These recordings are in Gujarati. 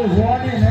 હા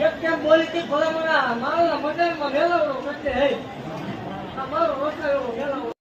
એક કેમ બોલી કે ભલામણા મારા મજામાં મેલાવડો કરશે હે? મારો રોકાયો મેલાવડો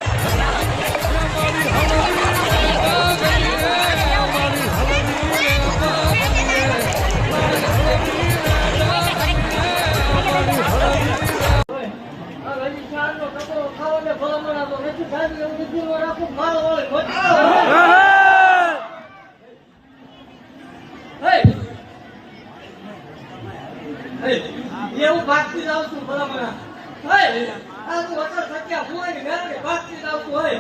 ભલામણા. હે, આ તું હોય હોય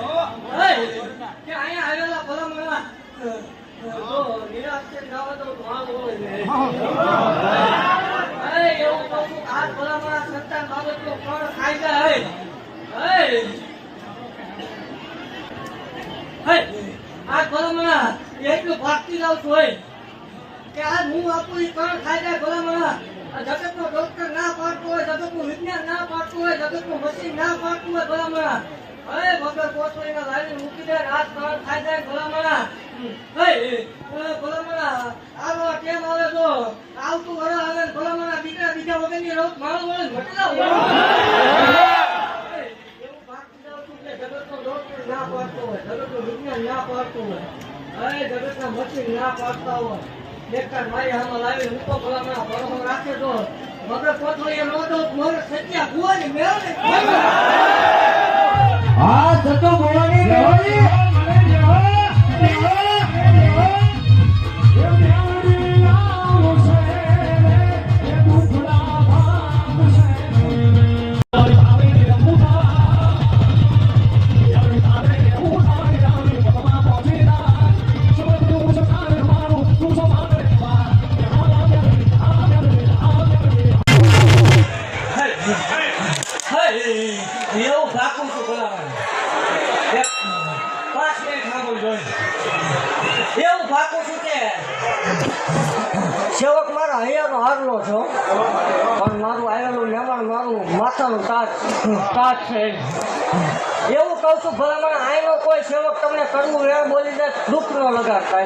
એવું છું ભાગતી જાઉં છું કે આ હું આપું એ કણ ખાઈ જાય ભલામણા. જગતનો ડોક્ટર ના પાડતો હોય, જગતનું વિજ્ઞાન ના પાડતું હોય, જગતનું મશીન ના પાડતું હોય, ભલામણા. હે વગર કોથળીના લાવી મૂકી દે હાથ પાર થાય જાય, ભલામણા. કેમ આવે તો? આવતું વર આવે ભલામણા દીકરા બીજા વગરની રોગ મારો વળે ઘટલા જગતનો ડોક્ટર ના પાડતો હોય, જગતનું વિજ્ઞાન ના પાડતું હોય. હે જગતના મશીન ના પાડતા હોય. બેકાર મારી હામાં લાવી હું તો ભલામણા ભરોસો રાખે તો વગર કોથળીએ નો તો મોરે સચ્યા કુવાની હા જતો મેલડી ફાકું છું કે? સેવક મારા હૈયાનો હારલો છો. પણ મારું આવેલું મહેમાન મારું માથાનું તાજ તાજ છે. એવું કહું છું, ભલામણ, આયનો કોઈ સેવક તમને કરવું વેણ બોલી જાય દુઃખ ન લગાડતા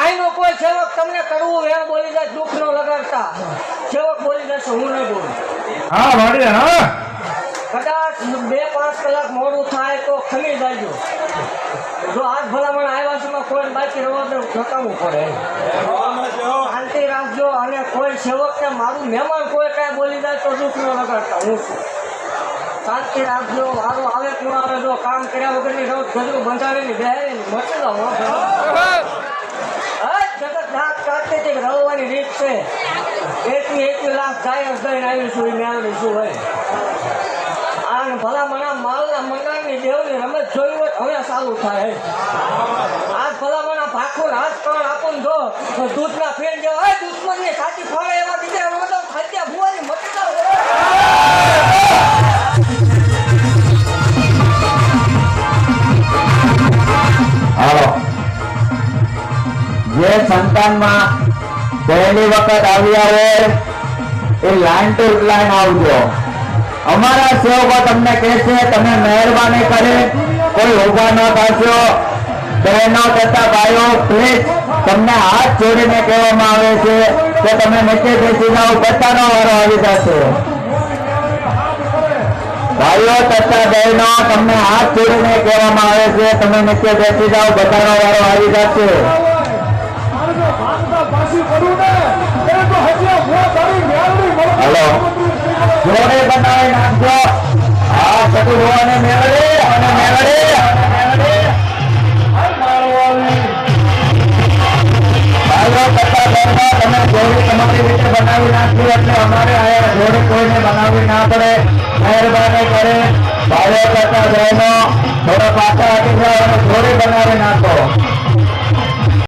આયનો કોઈ સેવક તમને કરવું વેણ બોલી જાય દુઃખ ન લગાડતા. સેવક બોલી જશે હું નહીં બોલું. હા વાડી હા. બે પાંચ કલાક મોડું થાય તો ખમી જાયજો જો આજ ભલામણ આવ્યા છે કોઈ બાકી રવા તો નકામવું પડે. શાંતિ રાખજો, અને કોઈ સેવક કે મારું મહેમાન કોઈ કાંઈ બોલી જાય તો દુઃખ ન લગાડતા હું છું. શાંતિ રાખજો મારું આવે કોણ આવે, જો કામ કર્યા વગરની રોજ ગજરું બંધાવીને બેહારીને મચી જાઓ હો ભલા. જગત નાક કાઢતી હતી રીત છે. એકી એકી લાખ જાય દઈને આવી છું એ મેળવી શું હોય. આને ભલા મણા માલના મંગાણની દેવની રમત જોઈ હોય હવે સારું થાય. આ ભલા મણા ભાખો હાથ કણ આપું ને જો દૂધના ફેર જો હોય દુશ્મનની સાચી ફળે એવા બીજા રમતો ખાદ્યા ભુવાની મટી જે સંતાનમાં પહેલી વખત આવ્યા હોય, એ લાઈન ટુ લાઈન આવજો. અમારા સેવકો તમને કહેશે તમે મહેરબાની કરી, કોઈ ઊભા ન થશો બહેનો તથા ભાઈઓ પ્લીઝ તમને હાથ જોડીને કહેવામાં આવે છે કે તમે નીચે બેસી જાઓ, બધાનો વારો આવી જશે ભાઈઓ તથા બહેનો, તમને હાથ જોડીને કહેવામાં આવે છે, તમે નીચે બેસી જાઓ, બધાનો વારો આવી જશે. હલો. જોડે બનાવી નાખજો. આ સતુ ભુવાને મેળવે, અને મેળવે બનાવી એટલે અમારે અહીંયા કોઈને બનાવવી ના પડે. મહેરબાની કરે, ભાઈઓ તથા બહેનો થોડા પાછા હટી જાઓ અને જોડી બનાવી નાખો.